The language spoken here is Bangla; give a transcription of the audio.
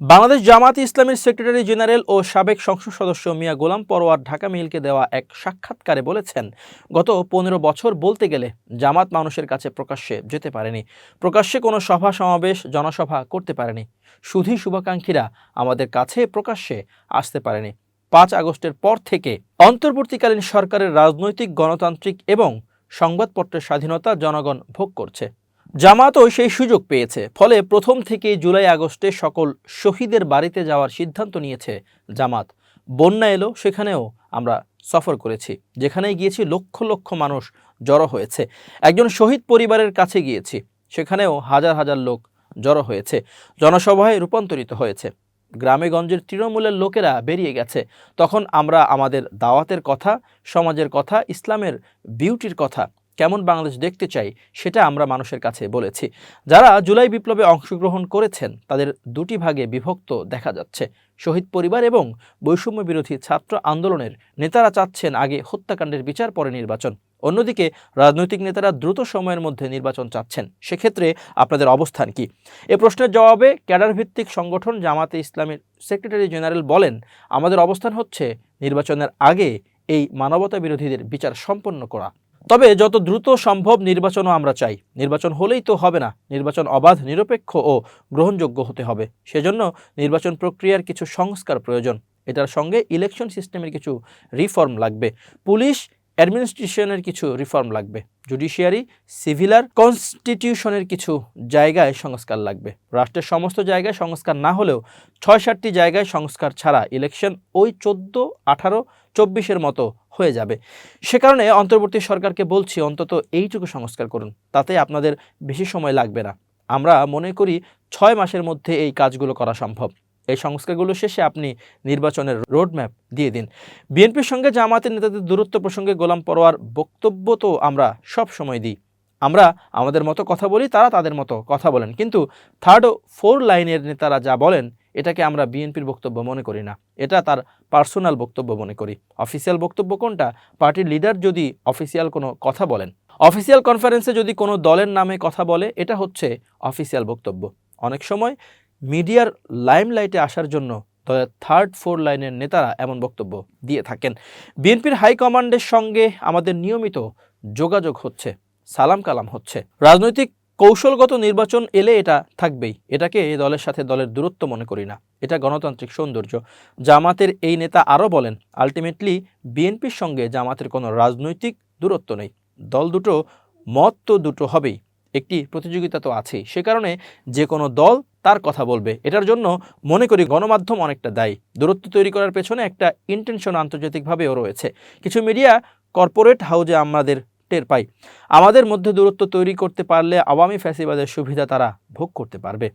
বাংলাদেশ জামাত ইসলামের সেক্রেটারি জেনারেল ও সাবেক সংসদ সদস্য মিয়া গোলাম পরোয়ার ঢাকা মিলকে দেওয়া এক সাক্ষাৎকারে বলেছেন, গত পনেরো বছর বলতে গেলে জামাত মানুষের কাছে প্রকাশ্যে যেতে পারেনি। প্রকাশ্যে কোনো সভা সমাবেশ, জনসভা করতে পারেনি। শুধু শুভাকাঙ্ক্ষীরা আমাদের কাছে প্রকাশ্যে আসতে পারেনি। পাঁচ আগস্টের পর থেকে অন্তর্বর্তীকালীন সরকারের রাজনৈতিক, গণতান্ত্রিক এবং সংবাদপত্রের স্বাধীনতা জনগণ ভোগ করছে। জামাতও সেই সুযোগ পেয়েছে। ফলে প্রথম থেকে জুলাই আগস্টে সকল শহীদের বাড়িতে যাওয়ার সিদ্ধান্ত নিয়েছে জামাত। বন্যা এলো, সেখানেও আমরা সফর করেছি, যেখানেই গিয়েছি লক্ষ লক্ষ মানুষ জড়ো হয়েছে। একজন শহীদ পরিবারের কাছে গিয়েছি, সেখানেও হাজার হাজার লোক জড়ো হয়েছে, জনসভায় রূপান্তরিত হয়েছে। গ্রামে গঞ্জের তৃণমূলের লোকেরা বেরিয়ে গেছে। তখন আমরা আমাদের দাওয়াতের কথা, সমাজের কথা, ইসলামের বিউটির কথা কেমন বাংলাদেশ দেখতে চাই সেটা আমরা মানুষের কাছে বলেছি। যারা জুলাই বিপ্লবে অংশগ্রহণ করেছেন, তাদের দুটি ভাগে বিভক্ত দেখা যাচ্ছে। শহীদ পরিবার এবং বৈষম্য বিরোধী ছাত্র আন্দোলনের নেতারা চাচ্ছেন আগে হত্যাকাণ্ডের বিচার, পরে নির্বাচন। অন্যদিকে রাজনৈতিক নেতারা দ্রুত সময়ের মধ্যে নির্বাচন চাচ্ছেন। সেক্ষেত্রে আপনাদের অবস্থান কি? এ প্রশ্নের জবাবে ক্যাডার ভিত্তিক সংগঠন জামাতে ইসলামের সেক্রেটারি জেনারেল বলেন, আমাদের অবস্থান হচ্ছে নির্বাচনের আগে এই মানবতা বিরোধীদের বিচার সম্পন্ন করা। তবে যত দ্রুত সম্ভব নির্বাচনও আমরা চাই। নির্বাচন হলেই তো হবে না। নির্বাচন অবাধ, নিরপেক্ষ ও গ্রহণযোগ্য হতে হবে। সেজন্য নির্বাচন প্রক্রিয়ার কিছু সংস্কার প্রয়োজন। এটার সঙ্গে ইলেকশন সিস্টেমের কিছু রিফর্ম লাগবে। পুলিশ অ্যাডমিনিস্ট্রেশনের কিছু রিফর্ম লাগবে। জুডিশিয়ারি সিভিলার কনস্টিটিউশনের কিছু জায়গায় সংস্কার লাগবে। রাষ্ট্রের সমস্ত জায়গায় সংস্কার না হলেও ছয় সাতটি জায়গায় সংস্কার ছাড়া ইলেকশন ওই চোদ্দ, আঠারো চব্বিশের মতো হয়ে যাবে। সে কারণে অন্তর্বর্তী সরকারকে বলছি, অন্তত এইটুকু সংস্কার করুন, তাতে আপনাদের বেশি সময় লাগবে না। আমরা মনে করি ছয় মাসের মধ্যে এই কাজগুলো করা সম্ভব। এই সংস্কারগুলো শেষে আপনি নির্বাচনের রোডম্যাপ দিয়ে দিন। বিএনপির সঙ্গে জামাতের নেতাদের দূরত্ব প্রসঙ্গে গোলাম পরোয়ার বক্তব্য তো আমরা সব সময় দিই। আমরা আমাদের মতো কথা বলি, তারা তাদের মতো কথা বলেন। কিন্তু থার্ড ও ফোর লাইনের নেতারা যা বলেন এটাকে আমরা বিএনপির বক্তব্য মনে করি না। এটা তার পার্সোনাল বক্তব্য মনে করি। অফিসিয়াল বক্তব্য কোনটা? পার্টির লিডার যদি অফিসিয়াল কোনো কথা বলেন। অফিসিয়াল কনফারেন্সে যদি কোনো দলের নামে কথা বলে, এটা হচ্ছে অফিসিয়াল বক্তব্য। অনেক সময় মিডিয়ার লাইমলাইটে আসার জন্য দলের থার্ড ফোর লাইনের নেতারা এমন বক্তব্য দিয়ে থাকেন। বিএনপির হাইকমান্ডের সঙ্গে আমাদের নিয়মিত যোগাযোগ হচ্ছে, সালাম কালাম হচ্ছে। রাজনৈতিক কৌশলগত নির্বাচন এলে এটা থাকবেই। এটাকে দলের সাথে দলের দূরত্ব মনে করি না। এটা গণতান্ত্রিক সৌন্দর্য। জামাতের এই নেতা আরও বলেন, আলটিমেটলি বিএনপির সঙ্গে জামাতের কোনো রাজনৈতিক দূরত্ব নেই। দল দুটো মত তো দুটো হবেই। একটি প্রতিযোগিতা তো আছেই। সে কারণে যে কোনো দল তার কথা বলবে। এটার জন্য মনে করি গণমাধ্যম অনেকটা দায়ী। দূরত্ব তৈরি করার পেছনে একটা ইন্টেনশন আন্তর্জাতিকভাবেও রয়েছে। কিছু মিডিয়া কর্পোরেট হাউজে আমাদের টের পাই। আমাদের মধ্যে দূরত্ব তৈরি করতে পারলে আওয়ামী ফ্যাসিবাদের সুবিধা তারা ভোগ করতে পারবে।